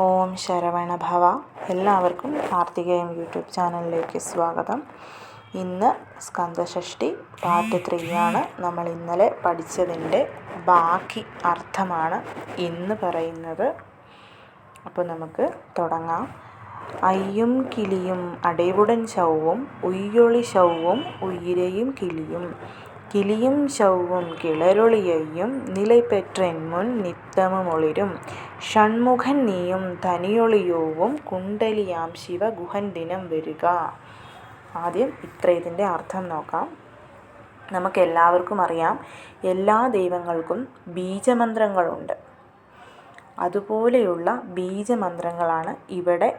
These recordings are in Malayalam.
ഓം ശരവണ ഭവ. എല്ലാവർക്കും കാർത്തികേയം യൂട്യൂബ് ചാനലിലേക്ക് സ്വാഗതം. ഇന്ന് സ്കന്ദഷഷ്ടി പാർട്ട് ത്രീ ആണ് നമ്മൾ ഇന്നലെ പഠിച്ചതിന്റെ ബാക്കി അർത്ഥമാണ് ഇന്ന് പറയുന്നത്. അപ്പോൾ നമുക്ക് തുടങ്ങാം. അയ്യും കിളിയും അടേവുടൻ ശവവും ഉയ്യൊളി ശവവും ഉയിരയും കിളിയും. കിളിയും ശൗവും കിളരൊളിയയും നിലപെറ്റെന്മുൻ നിത്തമുമൊളിരും. ഷൺമുഖൻ നീയും തനിയൊളിയോവും കുണ്ടലിയാം ശിവ ഗുഹൻദിനം വരിക. ആദ്യം ഇത്ര ഇതിന്റെ അർത്ഥം നോക്കാം. നമുക്ക് എല്ലാവർക്കും അറിയാം എല്ലാ ദൈവങ്ങൾക്കും ബീജമന്ത്രങ്ങളുണ്ട്. അതുപോലെയുള്ള ബീജമന്ത്രങ്ങളാണ് ഇവിടെ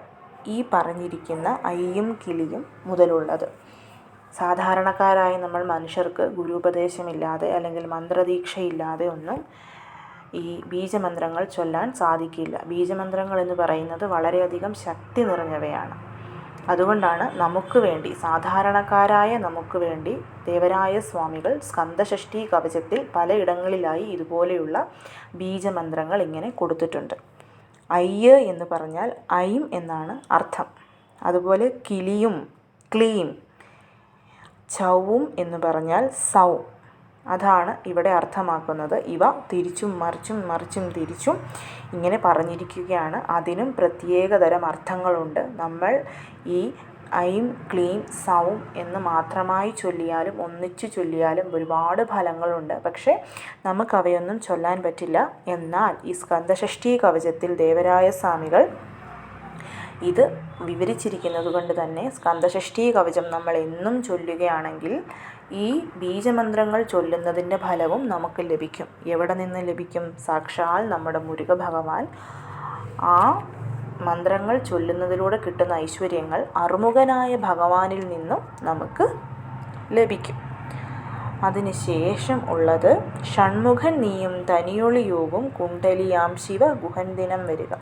ഈ പറഞ്ഞിരിക്കുന്ന അയ്യും കിളിയും മുതലുള്ളത്. സാധാരണക്കാരായ നമ്മൾ മനുഷ്യർക്ക് ഗുരുപദേശമില്ലാതെ അല്ലെങ്കിൽ മന്ത്രദീക്ഷയില്ലാതെ ഒന്നും ഈ ബീജമന്ത്രങ്ങൾ ചൊല്ലാൻ സാധിക്കില്ല. ബീജമന്ത്രങ്ങൾ എന്ന് പറയുന്നത് വളരെയധികം ശക്തി നിറഞ്ഞവയാണ്. അതുകൊണ്ടാണ് നമുക്ക് വേണ്ടി സാധാരണക്കാരായ നമുക്ക് വേണ്ടി ദേവരായ സ്വാമികൾ സ്കന്ദഷഷ്ടി കവചത്തിൽ പലയിടങ്ങളിലായി ഇതുപോലെയുള്ള ബീജമന്ത്രങ്ങൾ ഇങ്ങനെ കൊടുത്തിട്ടുണ്ട്. അയ്യ് എന്ന് പറഞ്ഞാൽ ഐം എന്നാണ് അർത്ഥം. അതുപോലെ കിളിയും ക്ലീം ചൗവും എന്ന് പറഞ്ഞാൽ സൗ. അതാണ് ഇവിടെ അർത്ഥമാക്കുന്നത്. ഇവ തിരിച്ചും മറിച്ചും മറിച്ചും തിരിച്ചും ഇങ്ങനെ പറഞ്ഞിരിക്കുകയാണ്. അതിനും പ്രത്യേകതരം അർത്ഥങ്ങളുണ്ട്. നമ്മൾ ഈ ഐം ക്ലീം സൗം എന്ന് മാത്രമായി ചൊല്ലിയാലും ഒന്നിച്ചു ചൊല്ലിയാലും ഒരുപാട് ഫലങ്ങളുണ്ട്. പക്ഷേ നമുക്കവയൊന്നും ചൊല്ലാൻ പറ്റില്ല. എന്നാൽ ഈ സ്കന്ധഷഷ്ഠി കവചത്തിൽ ദേവരായ സ്വാമികൾ ഇത് വിവരിച്ചിരിക്കുന്നത് കൊണ്ട് തന്നെ സ്കന്ദഷഷ്ടി കവചം നമ്മൾ എന്നും ചൊല്ലുകയാണെങ്കിൽ ഈ ബീജമന്ത്രങ്ങൾ ചൊല്ലുന്നതിന്റെ ഫലവും നമുക്ക് ലഭിക്കും. എവിടെ നിന്ന് ലഭിക്കും? സാക്ഷാൽ നമ്മുടെ മുരുക ഭഗവാൻ ആ മന്ത്രങ്ങൾ ചൊല്ലുന്നതിലൂടെ കിട്ടുന്ന ഐശ്വര്യങ്ങൾ അറുമുഖനായ ഭഗവാനിൽ നിന്നും നമുക്ക് ലഭിക്കും. അതിനുശേഷം ഉള്ളത് ഷൺമുഖൻ നീയും തനിയൊളിയോഗം കുണ്ടലിയാം ശിവ ഗുഹൻദിനം വരിക.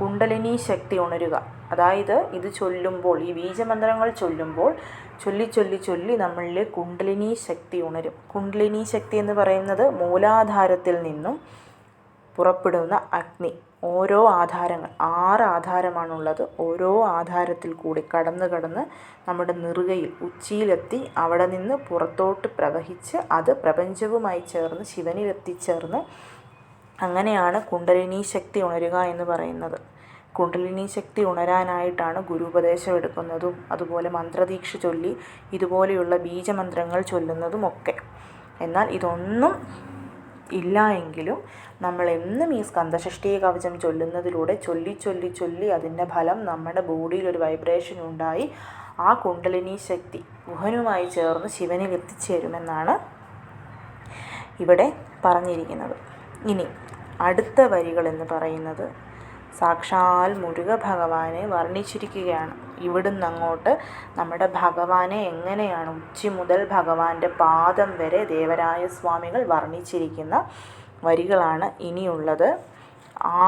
കുണ്ടലിനി ശക്തി ഉണരുക. അതായത് ഇത് ചൊല്ലുമ്പോൾ ഈ ബീജമന്ത്രങ്ങൾ ചൊല്ലുമ്പോൾ ചൊല്ലി ചൊല്ലി ചൊല്ലി നമ്മളിൽ കുണ്ടലിനി ശക്തി ഉണരും. കുണ്ടലിനി ശക്തി എന്ന് പറയുന്നത് മൂലാധാരത്തിൽ നിന്നും പുറപ്പെടുന്ന അഗ്നി. ഓരോ ആധാരങ്ങൾ ആറ് ആധാരമാണുള്ളത്. ഓരോ ആധാരത്തിൽ കൂടി കടന്ന് കടന്ന് നമ്മുടെ നെറുകയിൽ ഉച്ചിയിലെത്തി അവിടെ നിന്ന് പുറത്തോട്ട് പ്രവഹിച്ച് അത് പ്രപഞ്ചവുമായി ചേർന്ന് ശിവനിൽ എത്തിച്ചേർന്ന് അങ്ങനെയാണ് കുണ്ടലിനി ശക്തി ഉണരുക എന്ന് പറയുന്നത്. കുണ്ടലിനി ശക്തി ഉണരാനായിട്ടാണ് ഗുരുപദേശം എടുക്കുന്നതും അതുപോലെ മന്ത്രദീക്ഷ ചൊല്ലി ഇതുപോലെയുള്ള ബീജമന്ത്രങ്ങൾ ചൊല്ലുന്നതും ഒക്കെ. എന്നാൽ ഇതൊന്നും ഇല്ല എങ്കിലും നമ്മൾ എന്നും ഈ സ്കന്ദഷഷ്ടി കവചം ചൊല്ലുന്നതിലൂടെ ചൊല്ലി ചൊല്ലി ചൊല്ലി അതിന്റെ ഫലം നമ്മുടെ ബോഡിയിൽ ഒരു വൈബ്രേഷൻ ഉണ്ടായി. ആ കുണ്ടലിനി ശക്തി ഗുഹനുമായി ചേർന്ന് ശിവനിൽ എത്തിച്ചേരുമെന്നാണ് ഇവിടെ പറഞ്ഞിരിക്കുന്നത്. ഇനി അടുത്ത വരികൾ എന്ന് പറയുന്നത് സാക്ഷാൽ മുരുക ഭഗവാനെ വർണിച്ചിരിക്കുകയാണ്. ഇവിടുന്ന് അങ്ങോട്ട് നമ്മുടെ ഭഗവാനെ എങ്ങനെയാണ് ഉച്ചി മുതൽ ഭഗവാന്റെ പാദം വരെ ദേവരായ സ്വാമികൾ വർണിച്ചിരിക്കുന്ന വരികളാണ് ഇനിയുള്ളത്.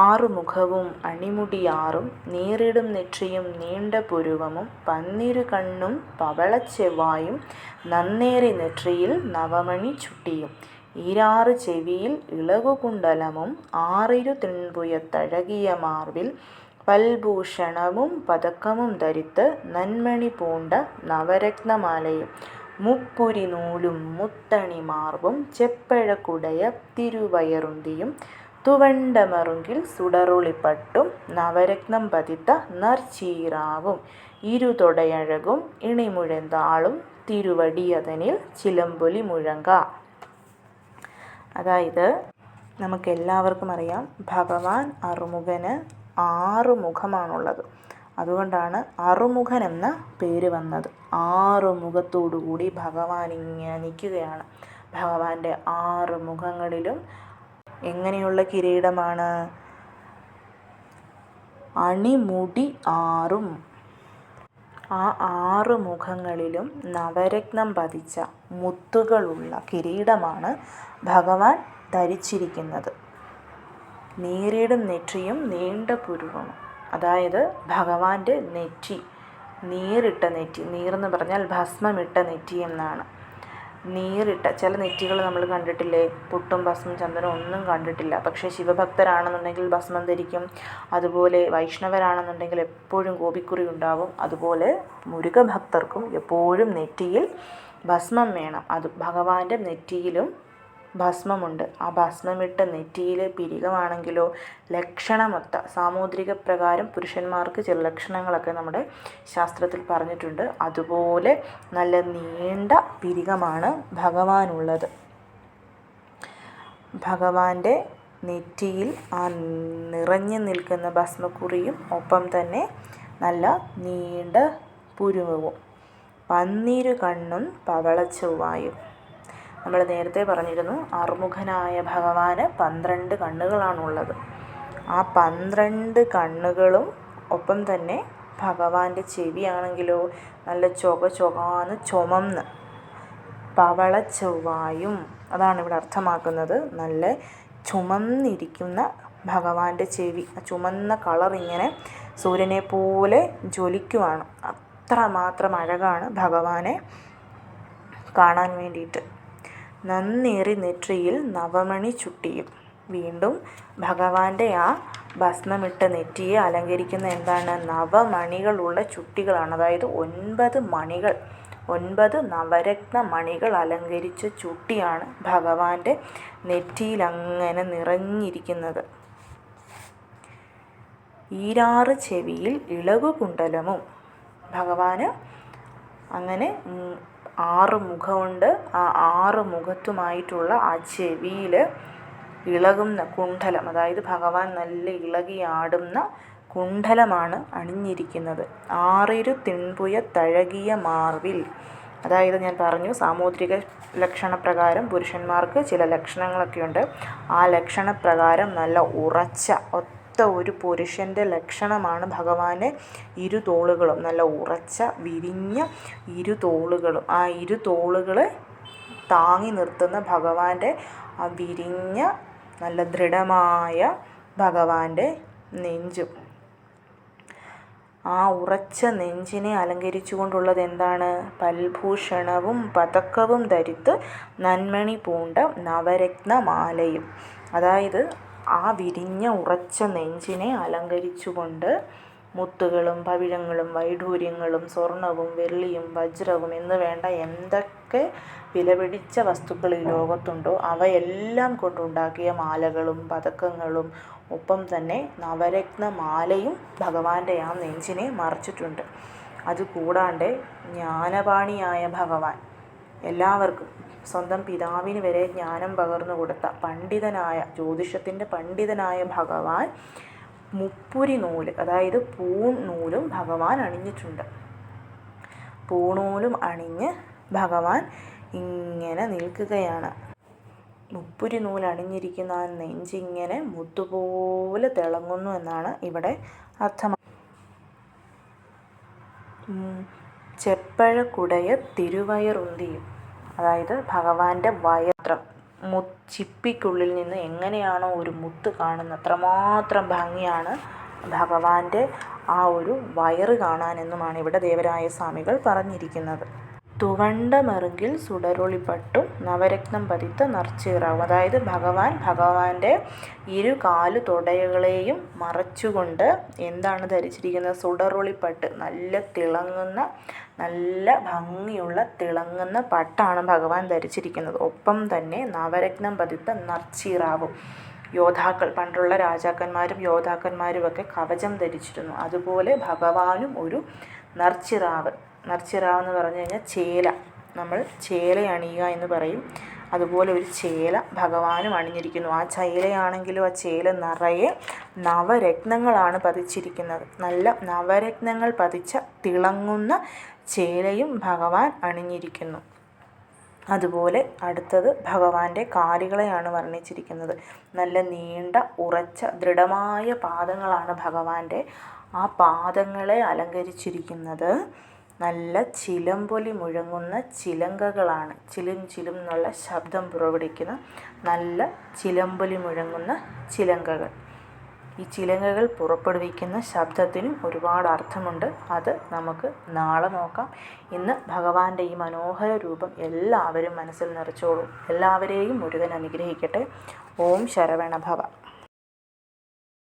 ആറു മുഖവും അണിമുടിയാറും നീറിടും നെറ്റിയും നീണ്ട പുരുവമും പന്നിരു കണ്ണും പവളച്ചെവ്വായും നന്നേറി നെറ്റിയിൽ നവമണി ചുട്ടിയും ഈരാറ് ചെവിയിൽ ഇളകുകുണ്ടലമും ആറിരു തിൺപുയത്തഴകിയ മാർവിൽ പൽഭൂഷണവും പതക്കമും ധരിത്ത് നന്മണി പൂണ്ട നവരത്നമാലയും മുപ്പുരി നൂലും മുത്തണി മാർവും ചെപ്പഴക്കുടയ തിരുവയറുന്തിയും തുവണ്ടമറുങ്കിൽ സുടറുളിപ്പട്ടും നവരത്നം പതിത്ത നർച്ചീറാവും ഇരുതൊടയഴകും ഇണിമുഴന്താളും തിരുവടിയതനിൽ ചിലമ്പൊലി മുഴങ്ക. അതായത് നമുക്കെല്ലാവർക്കും അറിയാം ഭഗവാൻ അറുമുഖന് ആറ് മുഖമാണുള്ളത് അതുകൊണ്ടാണ് അറുമുഖൻ എന്ന പേര് വന്നത്. ആറ് മുഖത്തോടുകൂടി ഭഗവാൻ ഇങ്ങനെ നിൽക്കുകയാണ്. ഭഗവാന്റെ ആറ് മുഖങ്ങളിലും എങ്ങനെയുള്ള കിരീടമാണ്? അണിമുടി ആറും ആ ആറ് മുഖങ്ങളിലും നവരത്നം പതിച്ച മുത്തുകളുള്ള കിരീടമാണ് ഭഗവാൻ ധരിച്ചിരിക്കുന്നത്. നീറിടും നെറ്റിയും നീണ്ട പുരുവും. അതായത് ഭഗവാന്റെ നെറ്റി നീറിട്ട നെറ്റി നീറെന്ന് പറഞ്ഞാൽ ഭസ്മമിട്ട നെറ്റി എന്നാണ്. നീറിട്ട ചില നെറ്റികൾ നമ്മൾ കണ്ടിട്ടില്ലേ? പുട്ടും ഭസ്മം ചന്ദനം ഒന്നും കണ്ടിട്ടില്ല. പക്ഷേ ശിവഭക്തരാണെന്നുണ്ടെങ്കിൽ ഭസ്മം ധരിക്കും. അതുപോലെ വൈഷ്ണവരാണെന്നുണ്ടെങ്കിൽ എപ്പോഴും ഗോപിക്കുറി ഉണ്ടാവും. അതുപോലെ മുരുകഭക്തർക്കും എപ്പോഴും നെറ്റിയിൽ ഭസ്മം വേണം. അത് ഭഗവാന്റെ നെറ്റിയിലും ഭസ്മമുണ്ട്. ആ ഭസ്മമിട്ട നെറ്റിയിലെ പിരികമാണെങ്കിലോ ലക്ഷണമൊത്ത സാമുദ്രിക പ്രകാരം പുരുഷന്മാർക്ക് ചില ലക്ഷണങ്ങളൊക്കെ നമ്മുടെ ശാസ്ത്രത്തിൽ പറഞ്ഞിട്ടുണ്ട്. അതുപോലെ നല്ല നീണ്ട പിരികമാണ് ഭഗവാനുള്ളത്. ഭഗവാന്റെ നെറ്റിയിൽ ആ നിറഞ്ഞു നിൽക്കുന്ന ഭസ്മക്കുറിയും ഒപ്പം തന്നെ നല്ല നീണ്ട പുരുവവും. പന്നീരു കണ്ണും പവളച്ചൊവ്വായും നമ്മൾ നേരത്തെ പറഞ്ഞിരുന്നു അർമുഖനായ ഭഗവാന് പന്ത്രണ്ട് കണ്ണുകളാണുള്ളത്. ആ പന്ത്രണ്ട് കണ്ണുകളും ഒപ്പം തന്നെ ഭഗവാന്റെ ചെവിയാണെങ്കിലോ നല്ല ചൊക ചൊകാന്ന് ചുമന്ന് പവള ചൊവ്വായും അതാണ് ഇവിടെ അർത്ഥമാക്കുന്നത് നല്ല ചുമന്നിരിക്കുന്ന ഭഗവാന്റെ ചെവി. ആ ചുമന്ന കളർ ഇങ്ങനെ സൂര്യനെ പോലെ ജ്വലിക്കുവാണ്. അത്രമാത്രം അഴകാണ് ഭഗവാനെ കാണാൻ വേണ്ടിയിട്ട്. നന്നേറി നെറ്റിയിൽ നവമണി ചുട്ടിയും. വീണ്ടും ഭഗവാന്റെ ആ ഭസ്മമിട്ട നെറ്റിയെ അലങ്കരിക്കുന്ന എന്താണ്? നവമണികളുള്ള ചുട്ടികളാണ്. അതായത് ഒൻപത് മണികൾ ഒൻപത് നവരത്ന മണികൾ അലങ്കരിച്ച ചുട്ടിയാണ് ഭഗവാന്റെ നെറ്റിയിൽ അങ്ങനെ നിറഞ്ഞിരിക്കുന്നത്. ഈരാറ് ചെവിയിൽ ഇളകുകുണ്ടലമും ഭഗവാന് അങ്ങനെ ആറ് മുഖമുണ്ട്. ആ ആറ് മുഖത്തുമായിട്ടുള്ള ആ ചെവിയിൽ ഇളകുന്ന കുണ്ഡലം അതായത് ഭഗവാൻ നല്ല ഇളകി ആടുന്ന കുണ്ഡലമാണ് അണിഞ്ഞിരിക്കുന്നത്. ആറിരു തിൺപുയ തഴകിയ മാർവിൽ. അതായത് ഞാൻ പറഞ്ഞു സാമുദ്രിക ലക്ഷണപ്രകാരം പുരുഷന്മാർക്ക് ചില ലക്ഷണങ്ങളൊക്കെ ഉണ്ട് ആ ലക്ഷണപ്രകാരം നല്ല ഉറച്ച ഒരു പുരുഷന്റെ ലക്ഷണമാണ് ഭഗവാന് ഇരുതോളുകളും നല്ല ഉറച്ച വിരിഞ്ഞ ഇരുതോളുകളും ആ ഇരുതോളുകൾ താങ്ങി നിർത്തുന്ന ഭഗവാന്റെ ആ വിരിഞ്ഞ നല്ല ദൃഢമായ ഭഗവാന്റെ നെഞ്ചും. ആ ഉറച്ച നെഞ്ചിനെ അലങ്കരിച്ചുകൊണ്ടുള്ളത് എന്താണ്? പൽഭൂഷണവും പതക്കവും ധരിത്ത് നന്മണി പൂണ്ട നവരത്നമാലയും. അതായത് ആ വിരിഞ്ഞ ഉറച്ച നെഞ്ചിനെ അലങ്കരിച്ചുകൊണ്ട് മുത്തുകളും പവിഴങ്ങളും വൈഡൂര്യങ്ങളും സ്വർണവും വെള്ളിയും വജ്രവും എന്ന് വേണ്ട എന്തൊക്കെ വിലപിടിച്ച വസ്തുക്കൾ ഈ ലോകത്തുണ്ടോ അവയെല്ലാം കൊണ്ടുണ്ടാക്കിയ മാലകളും പതക്കങ്ങളും ഒപ്പം തന്നെ നവരത്ന മാലയും ഭഗവാന്റെ ആ നെഞ്ചിനെ മറച്ചിട്ടുണ്ട്. അതുകൂടാണ്ട് ജ്ഞാനപാണിയായ ഭഗവാൻ എല്ലാവർക്കും സ്വന്തം പിതാവിന് വരെ ജ്ഞാനം പകർന്നു കൊടുത്ത പണ്ഡിതനായ ജ്യോതിഷത്തിന്റെ പണ്ഡിതനായ ഭഗവാൻ മുപ്പുരി നൂൽ അതായത് പൂൺ നൂലും ഭഗവാൻ അണിഞ്ഞിട്ടുണ്ട്. പൂണൂലും അണിഞ്ഞ് ഭഗവാൻ ഇങ്ങനെ നിൽക്കുകയാണ്. മുപ്പുരി നൂൽ അണിഞ്ഞിരിക്കുന്ന ആ നെഞ്ചിങ്ങനെ മുത്തുപോലെ തിളങ്ങുന്നു എന്നാണ് ഇവിടെ അർത്ഥം. ചെപ്പഴക്കുടയ തിരുവയറുന്തിയും. അതായത് ഭഗവാന്റെ വയത്രം ചിപ്പിക്കുള്ളിൽ നിന്ന് എങ്ങനെയാണോ ഒരു മുത്ത് കാണുന്നത് അത്രമാത്രം ഭംഗിയാണ് ഭഗവാന്റെ ആ ഒരു വയറ് കാണാനെന്നുമാണ് ഇവിടെ ദേവരായ സ്വാമികൾ പറഞ്ഞിരിക്കുന്നത്. തുവണ്ട മറുകിൽ സുടരൊളിപ്പട്ടും നവരത്നം പതിത്ത നർച്ചീറാവും. അതായത് ഭഗവാൻ ഭഗവാന്റെ ഇരു കാലു തുടകളെയും മറച്ചുകൊണ്ട് എന്താണ് ധരിച്ചിരിക്കുന്നത്? സുടറുളിപ്പട്ട് നല്ല തിളങ്ങുന്ന നല്ല ഭംഗിയുള്ള തിളങ്ങുന്ന പട്ടാണ് ഭഗവാൻ ധരിച്ചിരിക്കുന്നത്. ഒപ്പം തന്നെ നവരത്നം പതിത്ത നർച്ചീറാവും. യോദ്ധാക്കൾ പണ്ടുള്ള രാജാക്കന്മാരും യോദ്ധാക്കന്മാരുമൊക്കെ കവചം ധരിച്ചിരുന്നു. അതുപോലെ ഭഗവാനും ഒരു നർച്ചിറാവ്. നർച്ചിറാവ് എന്ന് പറഞ്ഞു കഴിഞ്ഞാൽ ചേല. നമ്മൾ ചേല അണിയുക എന്ന് പറയും. അതുപോലെ ഒരു ചേല ഭഗവാനും അണിഞ്ഞിരിക്കുന്നു. ആ ചേലയാണെങ്കിലും ആ ചേല നിറയെ നവരത്നങ്ങളാണ് പതിച്ചിരിക്കുന്നത്. നല്ല നവരത്നങ്ങൾ പതിച്ച തിളങ്ങുന്ന ചേലയും ഭഗവാൻ അണിഞ്ഞിരിക്കുന്നു. അതുപോലെ അടുത്തത് ഭഗവാന്റെ കാലുകളെയാണ് വർണിച്ചിരിക്കുന്നത്. നല്ല നീണ്ട ഉറച്ച ദൃഢമായ പാദങ്ങളാണ് ഭഗവാന്റെ ആ പാദങ്ങളെ അലങ്കരിച്ചിരിക്കുന്നത്. നല്ല ചിലമ്പൊലി മുഴങ്ങുന്ന ചിലങ്കകളാണ്. ചിലും ചിലും എന്നുള്ള ശബ്ദം പുറപ്പെടുവിക്കുന്ന നല്ല ചിലമ്പൊലി മുഴങ്ങുന്ന ചിലങ്കകൾ. ഈ ചിലങ്കകൾ പുറപ്പെടുവിക്കുന്ന ശബ്ദത്തിനും ഒരുപാട് അർത്ഥമുണ്ട്. അത് നമുക്ക് നാളെ നോക്കാം. ഇന്ന് ഭഗവാന്റെ ഈ മനോഹര രൂപം എല്ലാവരും മനസ്സിൽ നിറച്ചോളൂ. എല്ലാവരെയും മുരുകൻ അനുഗ്രഹിക്കട്ടെ. ഓം ശരവണ ഭവ